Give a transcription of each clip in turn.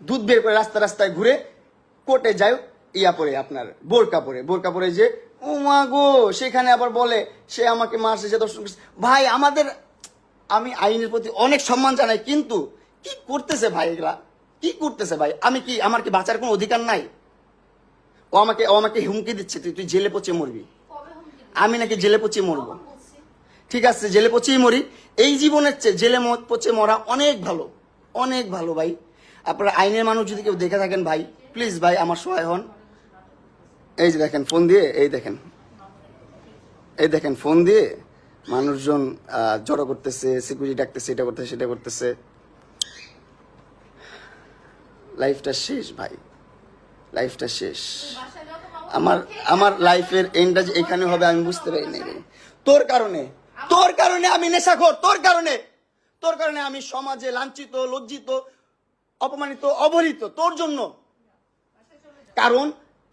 দুধ বের করে রাস্তা রাস্তায় ঘুরে কোর্টে যায় ইয়া পরে আপনার বোরকা পরে। বোরকা পরে যে ও মা গো সেখানে আবার বলে সে আমাকে মারছে সে দর্শন করছে। ভাই আমাদের আমি আইনের প্রতি অনেক সম্মান জানাই কিন্তু কি করতেছে ভাই এগুলা? কি করতেছে ভাই? আমি কি আমার কি বাঁচার কোনো অধিকার নাই? ও আমাকে ও আমাকে হুমকি দিচ্ছে তুই তুই জেলে পচে মরবি। আমি নাকি জেলে পচে মরবো। ঠিক আছে জেলে পচেই মরি। এই জীবনের চেয়ে জেলে পচে মরা অনেক ভালো অনেক ভালো ভাই। আপনারা আইনের মানুষ যদি কেউ দেখে থাকেন ভাই প্লিজ ভাই আমার সহায় হন। এই যে দেখেন ফোন দিয়ে, এই দেখেন। এই দেখেন ফোন দিয়ে মানুষজন জড়ো করতেছে সিকিউরিটি ডাকতেছে, এটা করতেছে, সেটা করতেছে। লাইফটা শেষ ভাই। লাইফটা শেষ। আমার আমার লাইফের এন্ডটা যে এখানে হবে, আমি বুঝতে পারি নাই তোর কারণে তোর কারণে আমি নেশাখোর, তোর কারণে। তোর কারণে আমি সমাজে লাঞ্ছিত, লজ্জিত অপমানিত, অবহেলিত, তোর জন্য। কারণ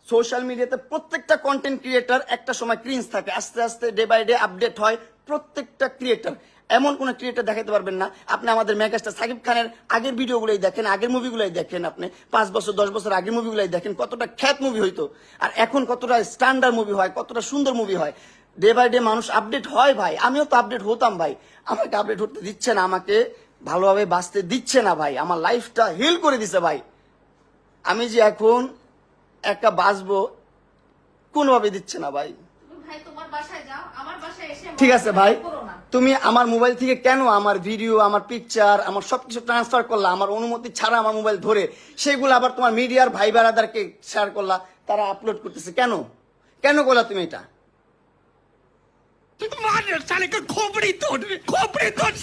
সোশ্যাল মিডিয়াতে প্রত্যেকটা কন্টেন্ট ক্রিয়েটার একটা সময় ক্রিন্স থাকে। আস্তে আস্তে ডে বাই ডে আপডেট হয় প্রত্যেকটা ক্রিয়েটার এমন কোন ক্রিয়েটার দেখাতে পারবেন না। আপনি আমাদের মেগাস্টার সাকিব খানের আগের ভিডিওগুলোই দেখেন, আগের মুভিগুলোই দেখেন আপনি। পাঁচ বছর, দশ বছর আগের মুভিগুলোই দেখেন, কতটা খ্যাত মুভি হইতো। আর এখন কতটা স্ট্যান্ডার্ড মুভি হয়, কতটা সুন্দর মুভি হয়। ডে বাই ডে মানুষ আপডেট হয় ভাই। আমিও তো আপডেট হতাম ভাই। আমাকে আপডেট হতে দিচ্ছে না। আমাকে ভালোভাবে বাঁচতে দিচ্ছে না ভাই। আমার লাইফটা হিল করে দিছে ভাই। আমি যে এখন একটা বাঁচবো কোনোভাবে দিচ্ছে না ভাই। ঠিক আছে ভাই। তুমি আমার মোবাইল থেকে কেন আমার ভিডিও আমার পিকচার আমার সবকিছু ট্রান্সফার করলা? আমার অনুমতি ছাড়া আমার মোবাইল ধরে। সেগুলো আবার তোমার মিডিয়ার ভাই বারাদারকে শেয়ার করলা। তারা আপলোড করতেছে কেন? কেন করলা তুমি এটা? খোপড়ি তোর খোপড়ি তোর